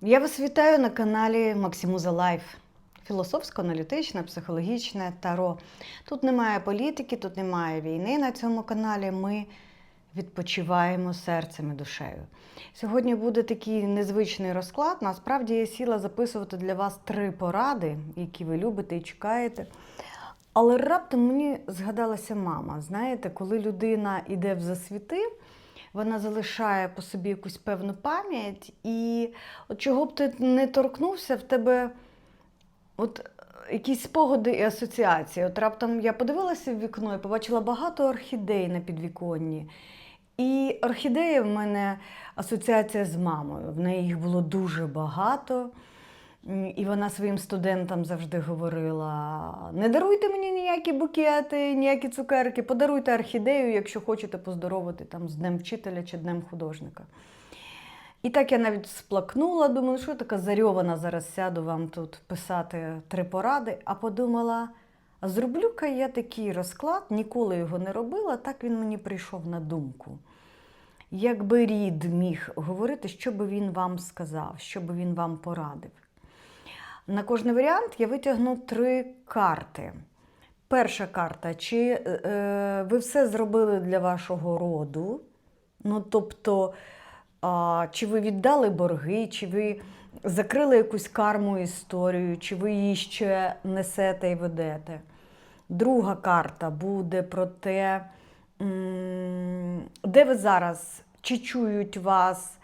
Я вас вітаю на каналі Максимуза Лайф. Філософсько-аналітичне, психологічне таро. Тут немає політики, тут немає війни на цьому каналі. Ми відпочиваємо серцем і душею. Сьогодні буде такий незвичний розклад. Насправді я сіла записувати для вас три поради, які ви любите і чекаєте. Але раптом мені згадалася мама. Знаєте, коли людина йде в засвіти, вона залишає по собі якусь певну пам'ять, і от чого б ти не торкнувся, в тебе от якісь спогади і асоціації. От раптом я подивилася в вікно і побачила багато орхідей на підвіконні. І орхідеї в мене асоціація з мамою. В неї їх було дуже багато. І вона своїм студентам завжди говорила: не даруйте мені ніякі букети, ніякі цукерки, подаруйте орхідею, якщо хочете поздоровити там, з Днем вчителя чи Днем художника. І так я навіть сплакнула, думаю, що я така зарьована, зараз сяду вам тут писати три поради, а подумала, а зроблю-ка я такий розклад, ніколи його не робила, так він мені прийшов на думку. Якби рід міг говорити, що би він вам сказав, що би він вам порадив. На кожний варіант я витягну три карти. Перша карта, чи е, ви все зробили для вашого роду? Ну, тобто, а, чи ви віддали борги, чи ви закрили якусь карму історію, чи ви її ще несете і ведете. Друга карта буде про те, де ви зараз, чи чують вас,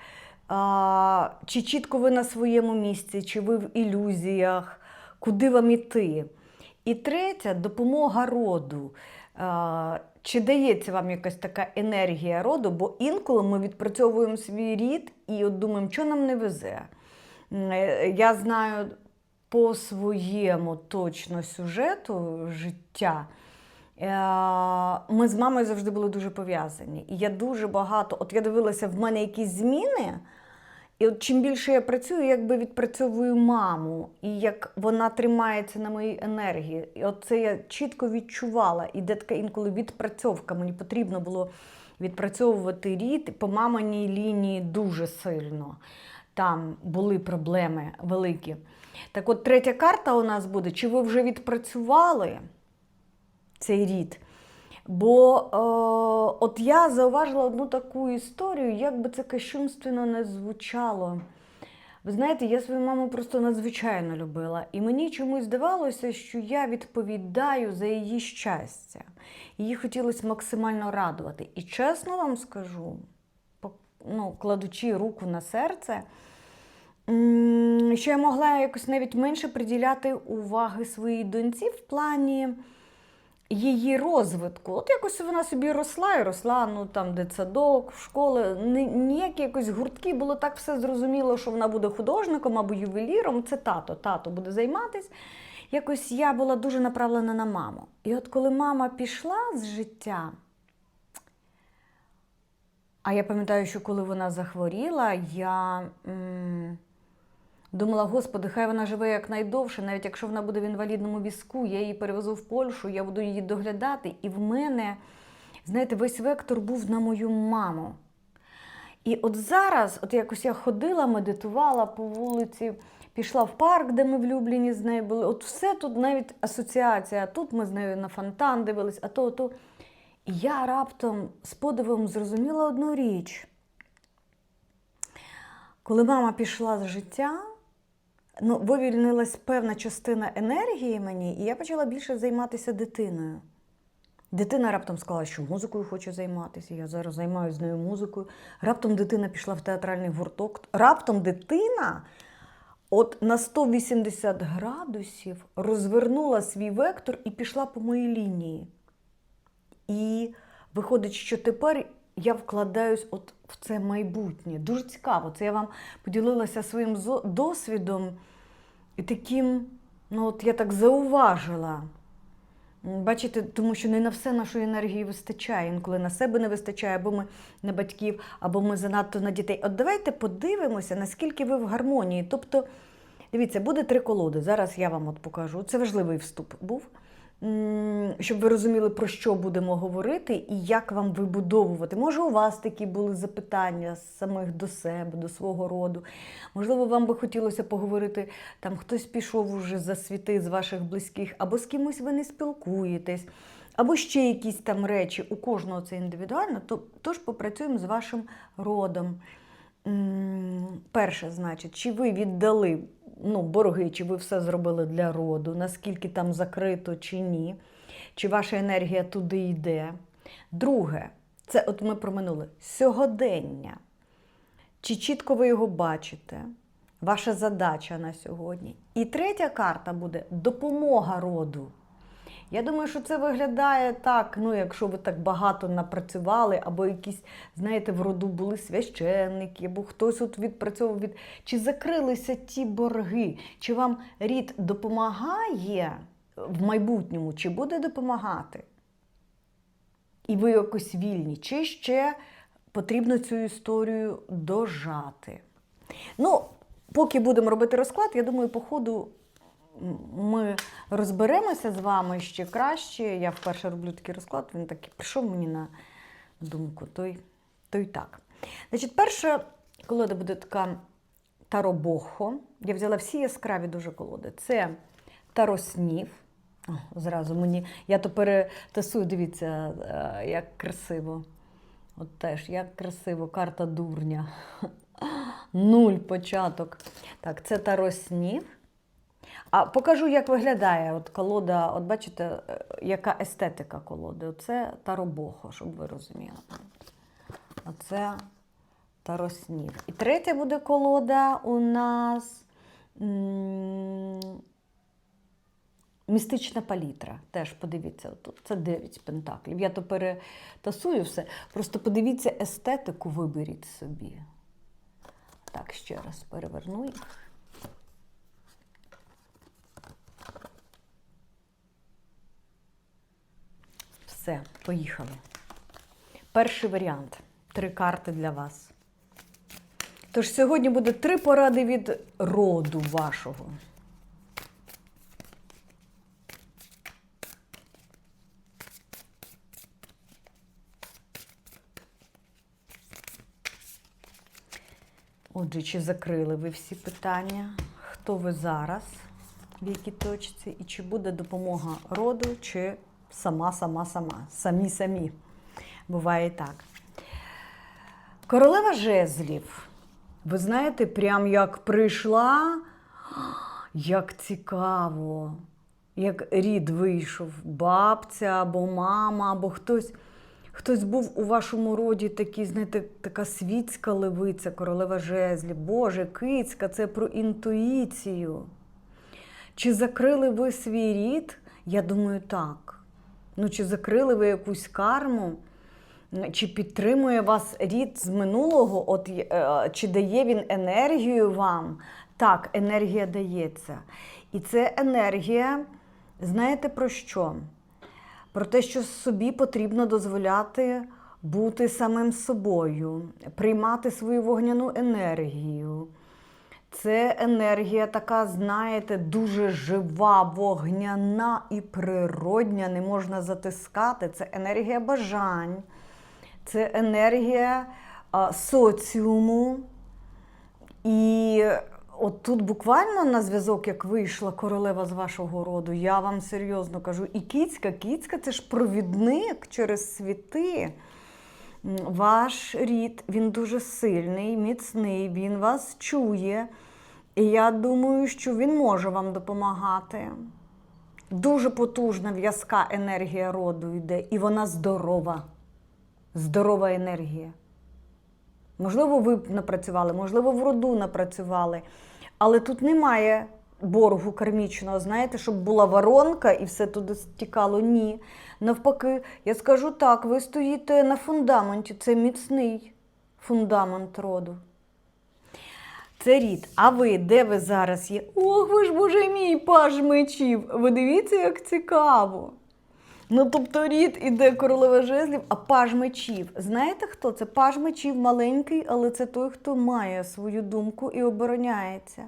а, чи чітко ви на своєму місці, чи ви в ілюзіях, куди вам іти. І третя допомога роду. А, Чи дається вам якась така енергія роду? Бо інколи ми відпрацьовуємо свій рід і от думаємо, що нам не везе. Е, Я знаю по своєму точно сюжету життя. е, Ми з мамою завжди були дуже пов'язані. І я дуже багато, от я дивилася, в мене якісь зміни. І от чим більше я працюю, якби відпрацьовую маму, і як вона тримається на моїй енергії. І от це я чітко відчувала. І де така інколи відпрацьовка. Мені потрібно було відпрацьовувати рід по маминій лінії дуже сильно. Там були проблеми великі. Так от третя карта у нас буде: чи ви вже відпрацювали цей рід? Бо е, от я зауважила одну таку історію, як би це кощунственно не звучало. Ви знаєте, я свою маму просто надзвичайно любила. І мені чомусь здавалося, що я відповідаю за її щастя. Її хотілося максимально радувати. І чесно вам скажу, ну, кладучи руку на серце, що я могла якось навіть менше приділяти уваги своїй доньці в плані її розвитку. От якось вона собі росла і росла, ну там дитсадок, школи, ніякі якось гуртки, було так все зрозуміло, що вона буде художником або ювеліром. Це тато, тато буде займатись. Якось я була дуже направлена на маму. І от коли мама пішла з життя, а я пам'ятаю, що коли вона захворіла, я м, думала, господи, хай вона живе якнайдовше, навіть якщо вона буде в інвалідному візку, я її перевезу в Польщу, я буду її доглядати. І в мене, знаєте, весь вектор був на мою маму. І от зараз, от якось я ходила, медитувала по вулиці, пішла в парк, де ми влюблені з нею були. От все тут навіть асоціація. Тут ми з нею на фонтан дивились, а то, то. І я раптом з подивом зрозуміла одну річ. Коли мама пішла з життя, ну, вивільнилась певна частина енергії мені, і я почала більше займатися дитиною. Дитина раптом сказала, що музикою хоче займатися. Я зараз займаюся з нею музикою. Раптом дитина пішла в театральний гурток. Раптом дитина от на 180 градусів розвернула свій вектор і пішла по моїй лінії. І виходить, що тепер я вкладаюсь от в це майбутнє. Дуже цікаво. Це я вам поділилася своїм досвідом і таким, ну от я так зауважила. Бачите, тому що не на все нашої енергії вистачає. Інколи на себе не вистачає, або ми на батьків, або ми занадто на дітей. От давайте подивимося, наскільки ви в гармонії. Тобто, дивіться, буде три колоди. Зараз я вам от покажу. Це важливий вступ був. Щоб ви розуміли, про що будемо говорити і як вам вибудовувати. Може, у вас такі були запитання самих до себе, до свого роду. Можливо, вам би хотілося поговорити, там хтось пішов уже за світи з ваших близьких, або з кимось ви не спілкуєтесь, або ще якісь там речі. У кожного це індивідуально, то, тож попрацюємо з вашим родом. Перше, значить, чи ви віддали ну, борги, чи ви все зробили для роду, наскільки там закрито чи ні, чи ваша енергія туди йде. Друге, це от ми про минуле сьогодення. Чи чітко ви його бачите? Ваша задача на сьогодні. І третя карта буде допомога роду. Я думаю, що це виглядає так, ну, якщо ви так багато напрацювали, або якісь, знаєте, в роду були священники, або хтось от відпрацьовував від. Чи закрилися ті борги? Чи вам рід допомагає в майбутньому, чи буде допомагати? І ви якось вільні, чи ще потрібно цю історію дожати? Ну, поки будемо робити розклад, я думаю, по ходу ми розберемося з вами ще краще. Я вперше роблю такий розклад, він так і прийшов мені на думку, то й, то й так. Значить, перша колода буде така таро-бохо. Я взяла всі яскраві дуже колоди. Це тароснів. О, зразу мені. Я то перетасую, дивіться, е, як красиво. От теж, як красиво, карта дурня. Нуль початок. Так, це тароснів. А покажу, як виглядає от колода. От бачите, е, яка естетика колоди. Оце таробохо, щоб ви розуміли. Оце тароснів. І третя буде колода у нас містична палітра. Теж подивіться, тут це 9 пентаклів. Я то перетасую все. Просто подивіться естетику, виберіть собі. Так, ще раз переверну їх. Все, поїхали. Перший варіант. Три карти для вас. Тож сьогодні буде три поради від роду вашого. Отже, чи закрили ви всі питання? Хто ви зараз, в якій точці, і чи буде допомога роду, чи сама, сама, сама, самі, самі. Буває і так. Королева жезлів. Ви знаєте, прям як прийшла, як цікаво, як рід вийшов, бабця або мама, або хтось. Хтось був у вашому роді такий, знаєте, така світська левиця, королева жезлів. Боже, кицька, це про інтуїцію. Чи закрили ви свій рід? Я думаю, так. Ну, чи закрили ви якусь карму? Чи підтримує вас рід з минулого? От, е, чи дає він енергію вам? Так, енергія дається. І це енергія, знаєте про що? Про те, що собі потрібно дозволяти бути самим собою, приймати свою вогняну енергію. Це енергія така, знаєте, дуже жива, вогняна і природня, не можна затискати. Це енергія бажань, це енергія а, соціуму. І от тут буквально на зв'язок, як вийшла королева з вашого роду, я вам серйозно кажу, і кіцька, кіцька це ж провідник через світи. Ваш рід, він дуже сильний, міцний, він вас чує. І я думаю, що він може вам допомагати. Дуже потужна в'язка енергія роду йде, і вона здорова. Здорова енергія. Можливо, ви напрацювали, можливо, в роду напрацювали. Але тут немає боргу кармічного, знаєте, щоб була воронка і все туди стікало. Ні. Навпаки, я скажу так: ви стоїте на фундаменті, це міцний фундамент роду. Це рід. А ви, де ви зараз є? Ох, ви ж боже мій паж мечів! Ви дивіться, як цікаво. Ну, тобто рід іде королева жезлів, а паж мечів. Знаєте хто? Це паж мечів маленький, але це той, хто має свою думку і обороняється.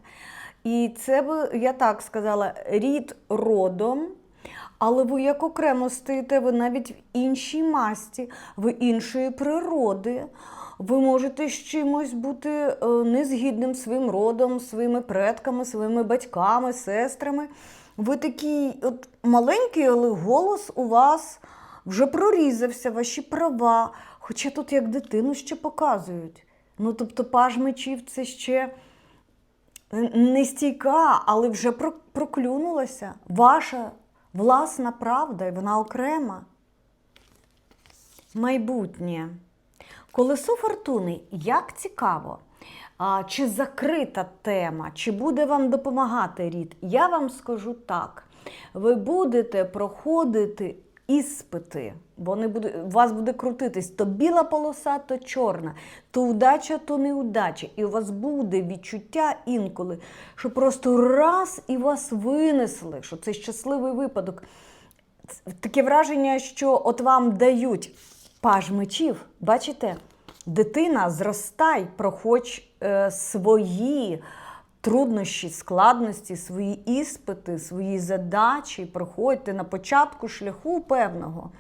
І це би, я так сказала, рід родом, Але ви як окремо стоїте, ви навіть в іншій масті, ви іншої природи. Ви можете з чимось бути е, незгідним своїм родом, своїми предками, своїми батьками, сестрами. Ви такий от маленький, але голос у вас вже прорізався, ваші права. Хоча тут як дитину ще показують. Ну, тобто, паж мечів це ще не стійка, але вже проклюнулася. Ваша власна правда, і вона окрема. Майбутнє. Колесо фортуни, як цікаво, а, чи закрита тема, чи буде вам допомагати рід? Я вам скажу так: ви будете проходити іспити, вони буде, у вас буде крутитись то біла полоса, то чорна, то удача, то неудача. І у вас буде відчуття інколи, що просто раз і вас винесли, що це щасливий випадок. Таке враження, що от вам дають паж мечів, бачите? Дитина зростай, проходь е, свої труднощі, складності, свої іспити, свої задачі, проходьте на початку шляху певного.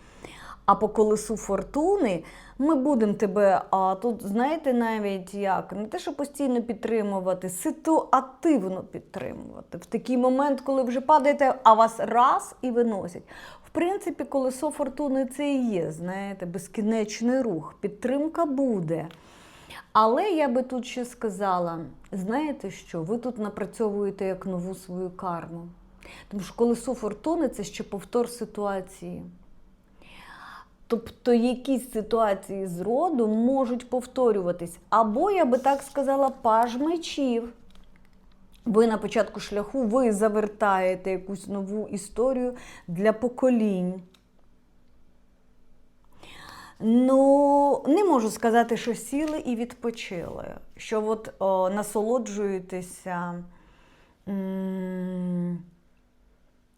А по колесу фортуни ми будемо тебе, а тут знаєте навіть як, не те, що постійно підтримувати, ситуативно підтримувати. В такий момент, коли вже падаєте, а вас раз і виносять. В принципі, колесо фортуни це і є, знаєте, безкінечний рух. Підтримка буде. Але я би тут ще сказала: знаєте що, ви тут напрацьовуєте як нову свою карму. Тому що колесо фортуни це ще повтор ситуації. Тобто якісь ситуації з роду можуть повторюватись. Або, я би так сказала, паж мечів. Ви на початку шляху ви завертаєте якусь нову історію для поколінь. Ну, не можу сказати, що сіли і відпочили. Що от о, насолоджуєтеся.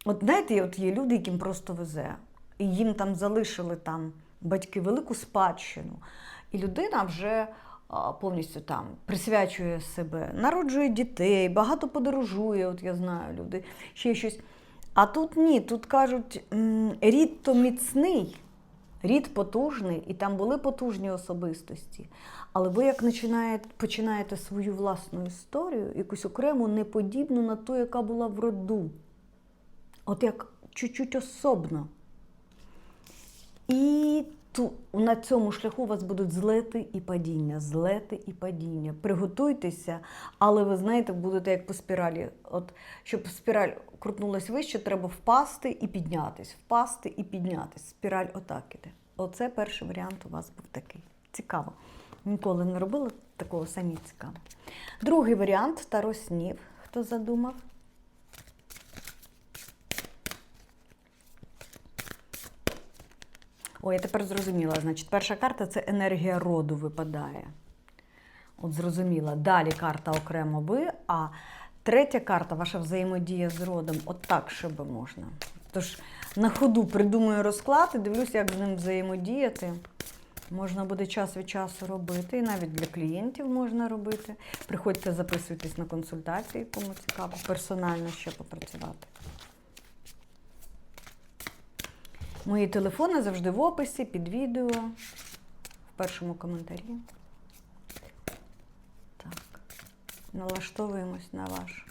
От знаєте, от є люди, яким просто везе. І їм там залишили там батьки велику спадщину. І людина вже а, повністю там присвячує себе, народжує дітей, багато подорожує, от я знаю, люди, ще щось. А тут ні, тут кажуть, рід то міцний, рід потужний, і там були потужні особистості. Але ви як починаєте, починаєте свою власну історію, якусь окрему, неподібну на ту, яка була в роду. От як чуть-чуть особно. І ту, на цьому шляху у вас будуть злети і падіння, злети і падіння. Приготуйтеся, але ви знаєте, будете як по спіралі. От щоб спіраль крутнулась вище, треба впасти і піднятись, впасти і піднятись. Спіраль отак іде. Оце перший варіант у вас був такий. Цікаво. Ніколи не робила такого самі цікаво. Другий варіант Таро снів. Хто задумав? Ой, я тепер зрозуміла. Значить, перша карта це енергія роду випадає. От зрозуміла. Далі карта окремо ви, а третя карта ваша взаємодія з родом. От так ще би можна. Тож на ходу придумую розклад і дивлюся, як з ним взаємодіяти. Можна буде час від часу робити, і навіть для клієнтів можна робити. Приходьте, записуйтесь на консультації, кому цікаво, персонально ще попрацювати. Мої телефони завжди в описі, під відео, в першому коментарі. Так. Налаштовуємось на ваш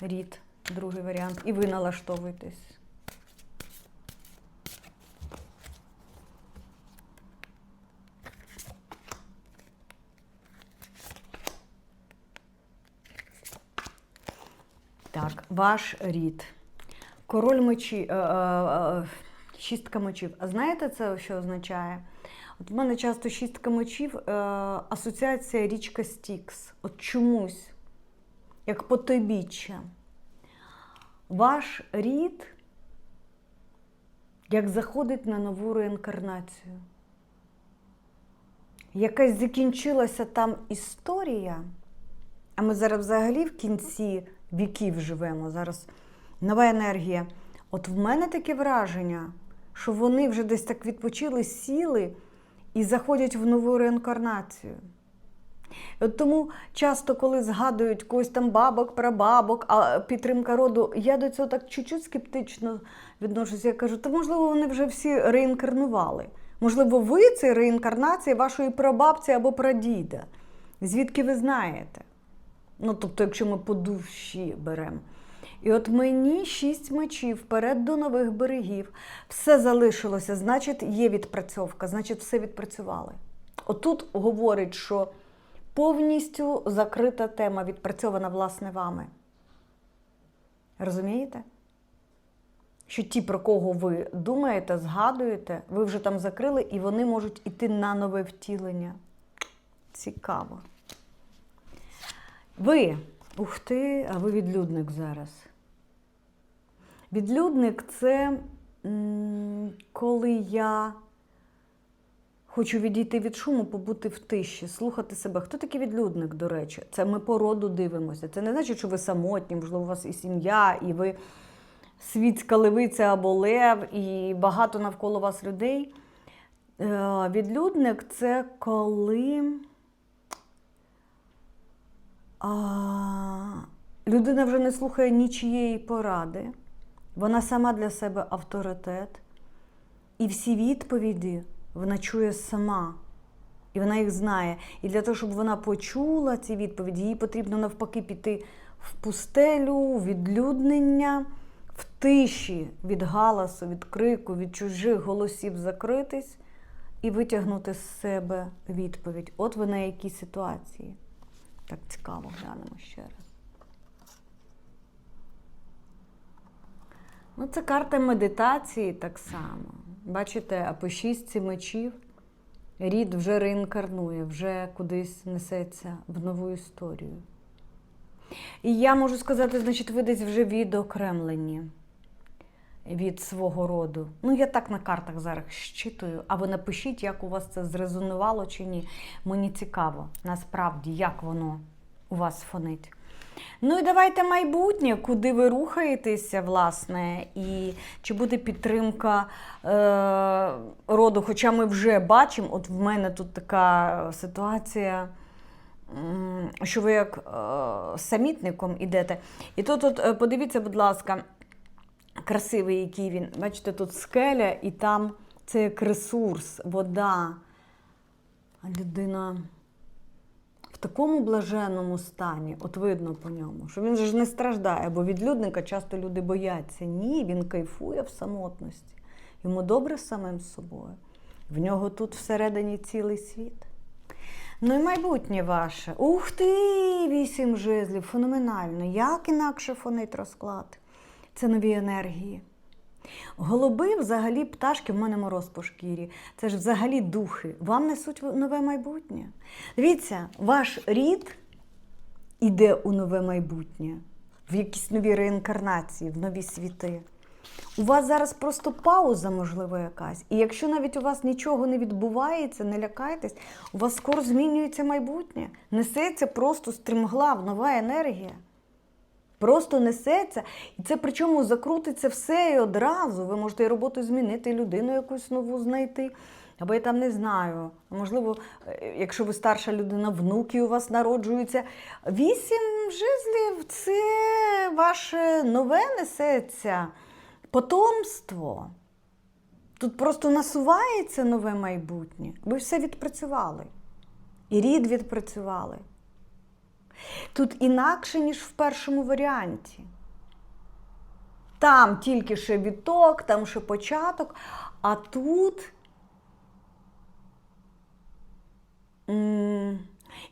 рід, другий варіант. І ви налаштовуєтесь. Так, ваш рід. Король мечі, е, е, е, шістка мечів. А знаєте це, що означає? От в мене часто шістка мечів е, асоціація річка Стікс. От чомусь, як потойбіччя. Ваш рід як заходить на нову реінкарнацію. Якась закінчилася там історія, а ми зараз взагалі в кінці віків живемо. Зараз нова енергія. От в мене таке враження, що вони вже десь так відпочили, сіли і заходять в нову реінкарнацію. От тому часто, коли згадують когось там бабок, прабабок, а підтримка роду, я до цього так чуть-чуть скептично відношуся. Я кажу, то можливо, вони вже всі реінкарнували. Можливо, ви це реінкарнація вашої прабабці або прадіда. Звідки ви знаєте? Ну, тобто, якщо ми по душі беремо. І от мені шість мечів вперед до нових берегів. Все залишилося, значить, є відпрацьовка, значить, все відпрацювали. Отут говорить, що повністю закрита тема, відпрацьована власне вами. Розумієте? Що ті, про кого ви думаєте, згадуєте, ви вже там закрили, і вони можуть іти на нове втілення. Цікаво. Ви, ух ти, а ви відлюдник зараз. Відлюдник це коли я хочу відійти від шуму, побути в тиші, слухати себе. Хто такий відлюдник, до речі? Це ми по роду дивимося. Це не значить, що ви самотні, можливо, у вас і сім'я, і ви світська левиця або лев, і багато навколо вас людей. Е, Відлюдник це коли. Людина вже не слухає нічієї поради, вона сама для себе авторитет, і всі відповіді вона чує сама, і вона їх знає. І для того, щоб вона почула ці відповіді, їй потрібно навпаки піти в пустелю, в відлюднення, в тиші від галасу, від крику, від чужих голосів закритись і витягнути з себе відповідь. От ви на якій ситуації. Так цікаво глянемо ще раз. Ну, це карта медитації так само. Бачите, а по шістці мечів рід вже реінкарнує, вже кудись несеться в нову історію. І я можу сказати, значить, ви десь вже відокремлені від свого роду. Ну, я так на картах зараз щитую, а ви напишіть, як у вас це зрезонувало чи ні. Мені цікаво, насправді, як воно у вас фонить. Ну і давайте майбутнє, куди ви рухаєтеся, власне, і чи буде підтримка е, роду. Хоча ми вже бачимо, от в мене тут така ситуація, що ви як е, самітником ідете. І тут, от, е, подивіться, будь ласка, красивий, який він. Бачите, тут скеля, і там це як ресурс, вода. Людина такому блаженному стані, от видно по ньому, що він ж не страждає, бо від людника часто люди бояться. Ні, він кайфує в самотності. Йому добре самим собою. В нього тут всередині цілий світ. Ну і майбутнє ваше. Ух ти! Вісім жезлів, феноменально. Як інакше фонить розклад? Це нові енергії. Голуби, взагалі, пташки, в мене мороз по шкірі. Це ж взагалі духи. Вам несуть нове майбутнє. Дивіться, ваш рід іде у нове майбутнє, в якісь нові реінкарнації, в нові світи. У вас зараз просто пауза, можливо, якась. І якщо навіть у вас нічого не відбувається, не лякайтесь, у вас скоро змінюється майбутнє. Несеться просто стрімглав, нова енергія. Просто несеться. І це причому закрутиться все і одразу. Ви можете і роботу змінити, і людину якусь нову знайти. Або я там не знаю. Можливо, е, якщо ви старша людина, внуки у вас народжуються. Вісім жезлів це ваше нове несеться потомство. Тут просто насувається нове майбутнє. Ви все відпрацювали. І рід відпрацювали. Тут інакше, ніж в першому варіанті. Там тільки ще відток, там ще початок, а тут.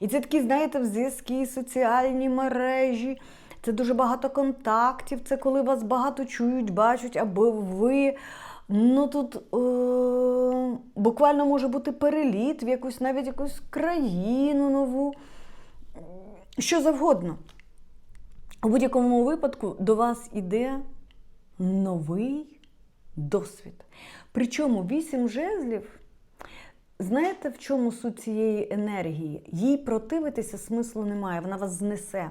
І це такі, знаєте, зв'язки, соціальні мережі, це дуже багато контактів, це коли вас багато чують, бачать, аби ви. Ну тут е- буквально може бути переліт в якусь навіть якусь країну нову що завгодно. У будь-якому випадку до вас іде новий досвід. Причому вісім жезлів, знаєте, в чому суть цієї енергії? Їй противитися смислу немає, вона вас знесе.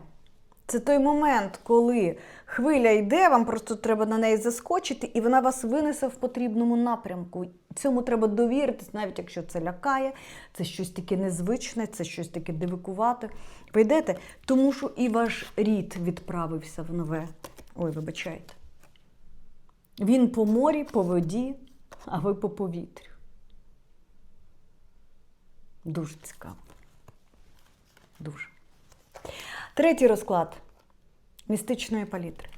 Це той момент, коли хвиля йде, вам просто треба на неї заскочити, і вона вас винесе в потрібному напрямку. Цьому треба довіритись, навіть якщо це лякає, це щось таке незвичне, це щось таке дивикувате. Ви йдете, тому що і ваш рід відправився в нове. Ой, вибачайте. Він по морі, по воді, а ви по повітрю. Дуже цікаво. Дуже. Третій розклад містичної палітри.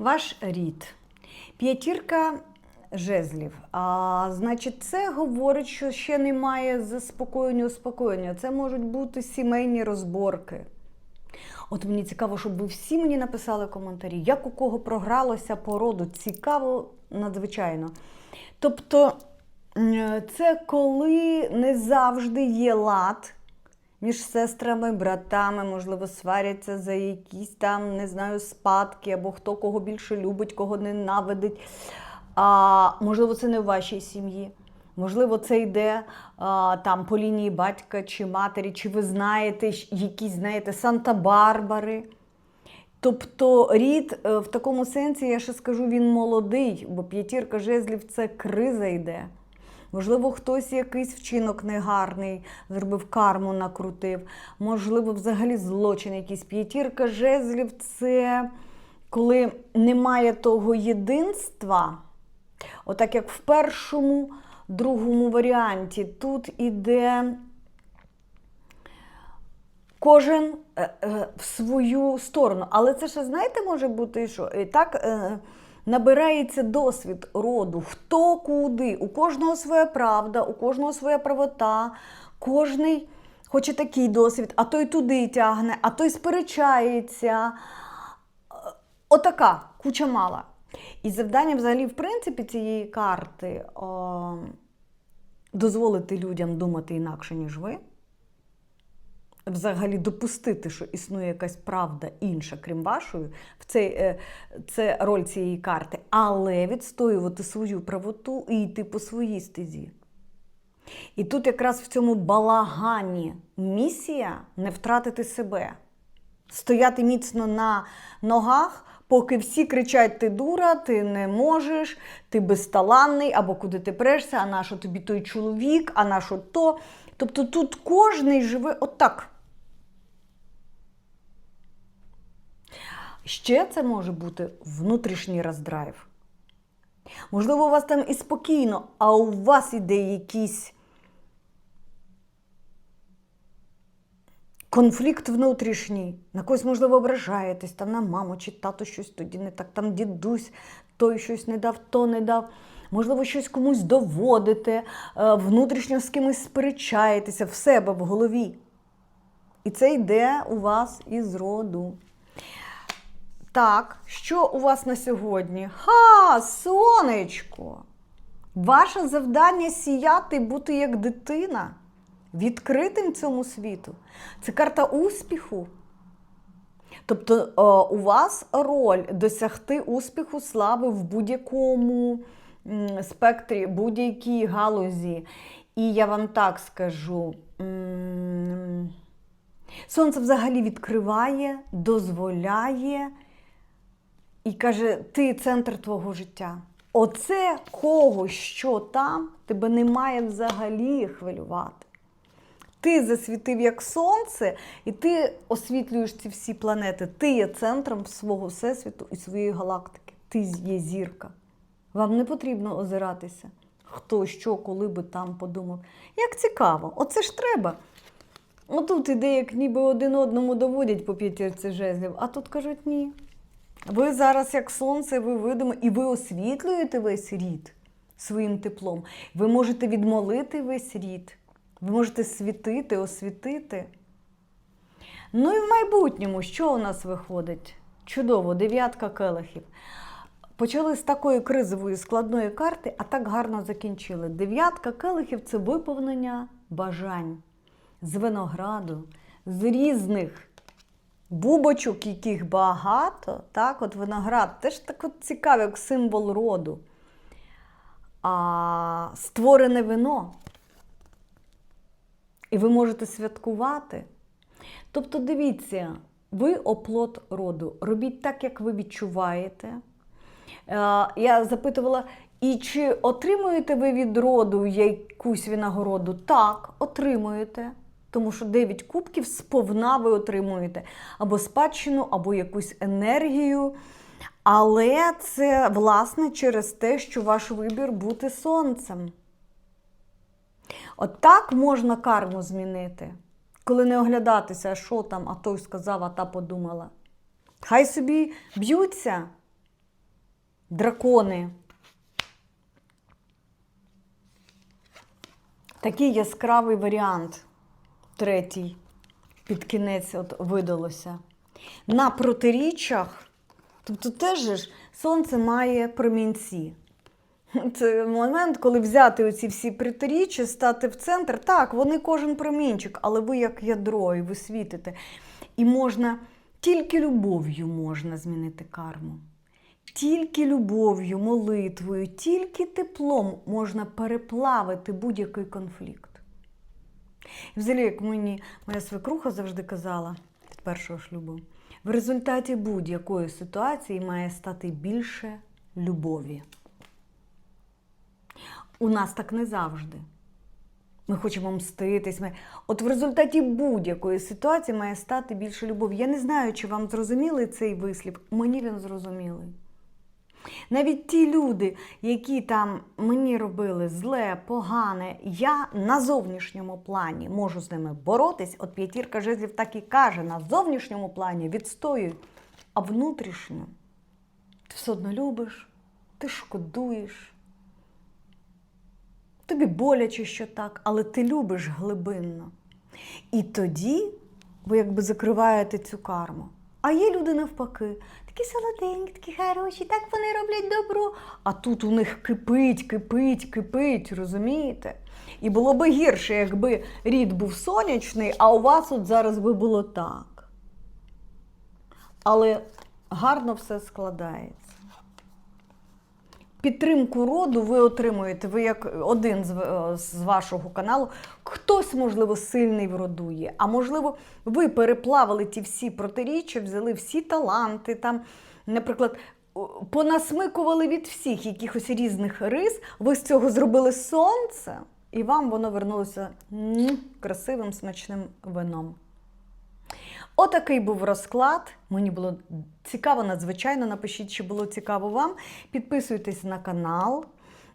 Ваш рід. П'ятірка жезлів. А, значить, це говорить, що ще немає заспокоєння, успокоєння. Це можуть бути сімейні розборки. От мені цікаво, щоб ви всі мені написали коментарі, як у кого програлося по роду. Цікаво надзвичайно. Тобто, це коли не завжди є лад між сестрами, братами, можливо, сваряться за якісь там, не знаю, спадки, або хто кого більше любить, кого ненавидить. А, можливо, це не в вашій сім'ї. Можливо, це йде а, там по лінії батька чи матері, чи ви знаєте якісь, знаєте, Санта-Барбари. Тобто рід е, в такому сенсі, я ще скажу, він молодий, бо п'ятірка жезлів це криза йде. Можливо, хтось якийсь вчинок негарний зробив, карму накрутив. Можливо, взагалі злочин якийсь. П'ятірка жезлів це коли немає того єдинства. Отак як в першому, другому варіанті, тут іде кожен е, е, в свою сторону. Але це ще, знаєте, може бути, що і так е, набирається досвід роду, хто куди, у кожного своя правда, у кожного своя правота, кожний хоче такий досвід, а той туди тягне, а той сперечається. Е, Отака куча мала. І завдання, взагалі, в принципі, цієї карти о, дозволити людям думати інакше, ніж ви взагалі допустити, що існує якась правда інша, крім вашої, в цей, е, це роль цієї карти, але відстоювати свою правоту і йти по своїй стезі. І тут якраз в цьому балагані місія не втратити себе, стояти міцно на ногах, поки всі кричать: ти дура, ти не можеш, ти безталанний, або куди ти прешся, а на що тобі той чоловік, а на що то. Тобто тут кожний живе отак. Ще це може бути внутрішній роздрайв. Можливо, у вас там і спокійно, а у вас іде якийсь конфлікт внутрішній. На когось, можливо, ображаєтесь, там на маму чи тато щось тоді не так, там дідусь той щось не дав, то не дав. Можливо, щось комусь доводите, е, внутрішньо з кимось сперечаєтеся в себе в голові. І це йде у вас із роду. Так, що у вас на сьогодні? Ха, сонечко! Ваше завдання сіяти, бути як дитина, відкритим цьому світу. Це карта успіху. Тобто у вас роль досягти успіху, слави в будь-якому спектрі, будь-якій галузі. І я вам так скажу. Сонце взагалі відкриває, дозволяє і каже: ти центр твого життя. Оце кого, що там, тебе не має взагалі хвилювати. Ти засвітив як сонце, і ти освітлюєш ці всі планети. Ти є центром свого всесвіту і своєї галактики. Ти є зірка. Вам не потрібно озиратися, хто що, коли би там подумав. Як цікаво, оце ж треба. Отут іде, як ніби один одному доводять по п'ятірці жезлів, а тут кажуть ні. Ви зараз, як сонце, ви видимо, і ви освітлюєте весь рід своїм теплом. Ви можете відмолити весь рід. Ви можете світити, освітити. Ну і в майбутньому, що у нас виходить? Чудово, дев'ятка келихів. Почали з такої кризової складної карти, а так гарно закінчили. Дев'ятка келихів це виповнення бажань з винограду, з різних бубочок, яких багато. Так, от виноград теж так от цікавий, як символ роду. А створене вино. І ви можете святкувати. Тобто, дивіться, ви оплот роду. Робіть так, як ви відчуваєте. Е, Я запитувала, і чи отримуєте ви від роду якусь винагороду? Так, отримуєте. Тому що 9 кубків сповна ви отримуєте або спадщину, або якусь енергію. Але це, власне, через те, що ваш вибір бути сонцем. От так можна карму змінити, коли не оглядатися, що там, а той сказав, а та подумала. Хай собі б'ються дракони. Такий яскравий варіант, третій, під кінець от видалося. На протиріччях, тобто теж ж сонце має промінці. Це момент, коли взяти оці всі протиріччя, стати в центр. Так, вони кожен промінчик, але ви як ядро, і ви світите. І можна тільки любов'ю можна змінити карму. Тільки любов'ю, молитвою, тільки теплом можна переплавити будь-який конфлікт. І взагалі, як мені моя свекруха завжди казала від першого шлюбу, в результаті будь-якої ситуації має стати більше любові. У нас так не завжди. Ми хочемо мститись. Ми... От в результаті будь-якої ситуації має стати більше любові. Я не знаю, чи вам зрозумілий цей вислів. Мені він зрозумілий. Навіть ті люди, які там мені робили зле, погане, я на зовнішньому плані можу з ними боротись. От п'ятірка жезлів так і каже: на зовнішньому плані відстоюю, а внутрішньо ти все одно любиш, ти шкодуєш. Тобі боляче, що так, але ти любиш глибинно. І тоді ви якби закриваєте цю карму. А є люди навпаки, такі солоденькі, такі хороші, так вони роблять добро. А тут у них кипить, кипить, кипить, розумієте? І було би гірше, якби рід був сонячний, а у вас от зараз би було так. Але гарно все складається. Підтримку роду ви отримуєте, ви як один з, е, з вашого каналу. Хтось, можливо, сильний в роду є, а можливо, ви переплавили ті всі протиріччя, взяли всі таланти, там, наприклад, понасмикували від всіх якихось різних рис, ви з цього зробили сонце, і вам воно вернулося красивим смачним вином. Отакий був розклад. Мені було цікаво, надзвичайно. Напишіть, чи було цікаво вам. Підписуйтесь на канал,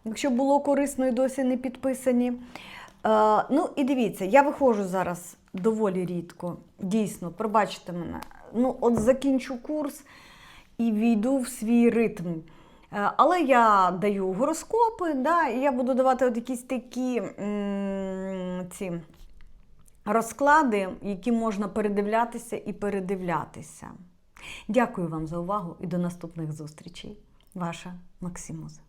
якщо було корисно і досі не підписані. Е, ну і дивіться, я виходжу зараз доволі рідко. Дійсно, пробачте мене. Ну, от закінчу курс і війду в свій ритм. Е, Але я даю гороскопи, да, і я буду давати от якісь такі м, ці розклади, які можна передивлятися і передивлятися. Дякую вам за увагу і до наступних зустрічей. Ваша Максимуза.